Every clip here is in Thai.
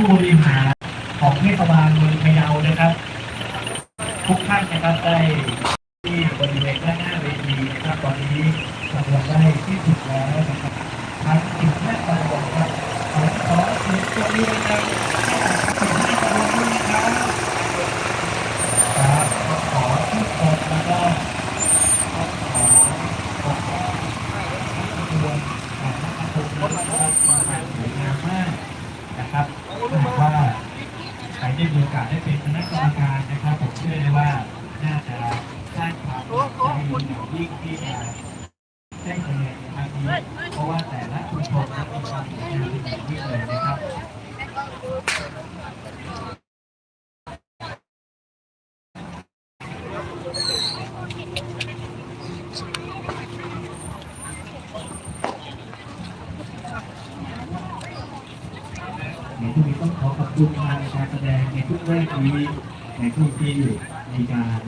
ผู้บริหารของเทศบาลเมืองพะเยานะครับ ทุกท่านนะครับได้ที่บริเวณด้านหน้าเวทีนะครับตอนนี้กำลังได้ที่สุดแล้วนะครับทั้งสิบห้าตำบลครับขอขอเสียงปรบมือดังๆให้กับสิบห้าตำบลด้วยนะครับครับก็ขอทุกคนแล้วก็ขอขอขอขอขบวนของนักการเมืองนะครับมาแบบสวยงามมากนะครับหากว่า ใคร ได้มีโอกาสได้เป็นคณะกรรมการนะครับ ผมเชื่อเลยว่าน่าจะสร้างความใจอย่างยิ่งที่จะได้คะแนนในครั้งนี้เพราะว่าแต่ละชุมชนมีความสวยงามที่ดีที่เลยนะครับ ในช่วงนี้ต้องขอขอบคุณทางการแสดงในทุกแรกนี้ในช่วงที่มีการ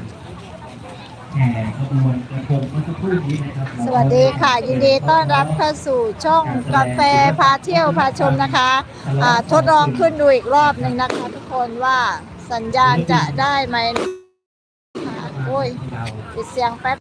แห่ขบวนกระทงเมื่อสักครู่นี้นะครับสวัสดีค่ะ ยินดีต้อนรับเข้าสู่ช่องกาแฟพาเที่ยวพาชมนะคะทดลองขึ้นดูอีกรอบหนึ่งนะคะทุกคนว่าสัญญาณจะได้ไหมโอ้ยปิดเสียงแป๊บ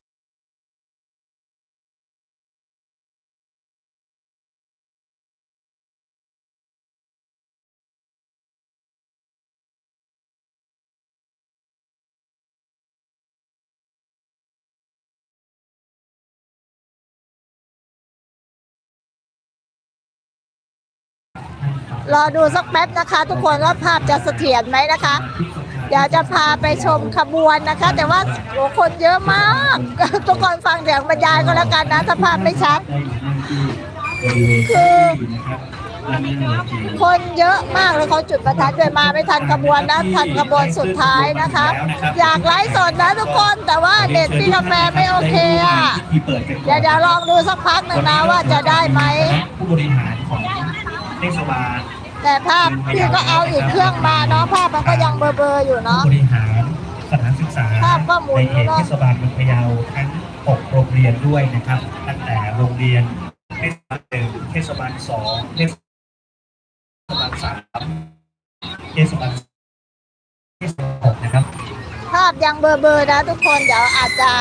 รอดูสักแป๊บนะคะ ทุกคนว่าภาพจะเสถียรไหมนะคะ เดี๋ยวจะพาไปชมขบวนนะคะ แต่ว่าโอ้คนเยอะมาก ทุกคนฟังเสียงบรรยายก็แล้วกันนะถ้าภาพไม่ชัดคือคนเยอะมากเลยเขาจุดประทัดด้วยมาไม่ทันขบวนนะทันขบวนสุดท้ายนะคะอยากไลฟ์สดนะทุกคนแต่ว่าเน็ตพี่กาแฟไม่โอเคอะเดี๋ยวเดี๋ยวลองดูสักพักหนึ่งนะว่าจะได้ไหมผู้บริหารของ เทศบาลแต่ภาพพี่ก็เอาอีกเครื่องมาเนาะภาพมันก็ยังเบลอๆอยู่ผู้เนาะบริหารสถานศึกษาภาพก็หมุนในเขตเทศบาลเมืองพะเยาทั้ง6โรงเรียนด้วยนะครับ ตั้งแต่โรงเรียนเทศบาลหนึ่งเทศบาลสองเทศบาลสามเทศบาลเทศบาลหกนะครับ ภาพยังเบลอๆนะทุกคนเดี๋ยวอาจจะ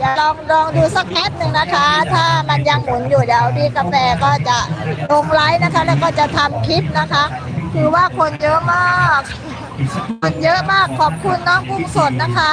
เดี๋ยวลองลองดูสักแป๊บหนึ่งนะคะ ถ้ามันยังหมุนอยู่เดี๋ยวดีกาแฟก็จะลงไลฟ์นะคะ แล้วก็จะทำคลิปนะคะ คือว่าคนเยอะมากอีกสักคนเยอะมากขอบคุณน้องกุ้งสดนะคะ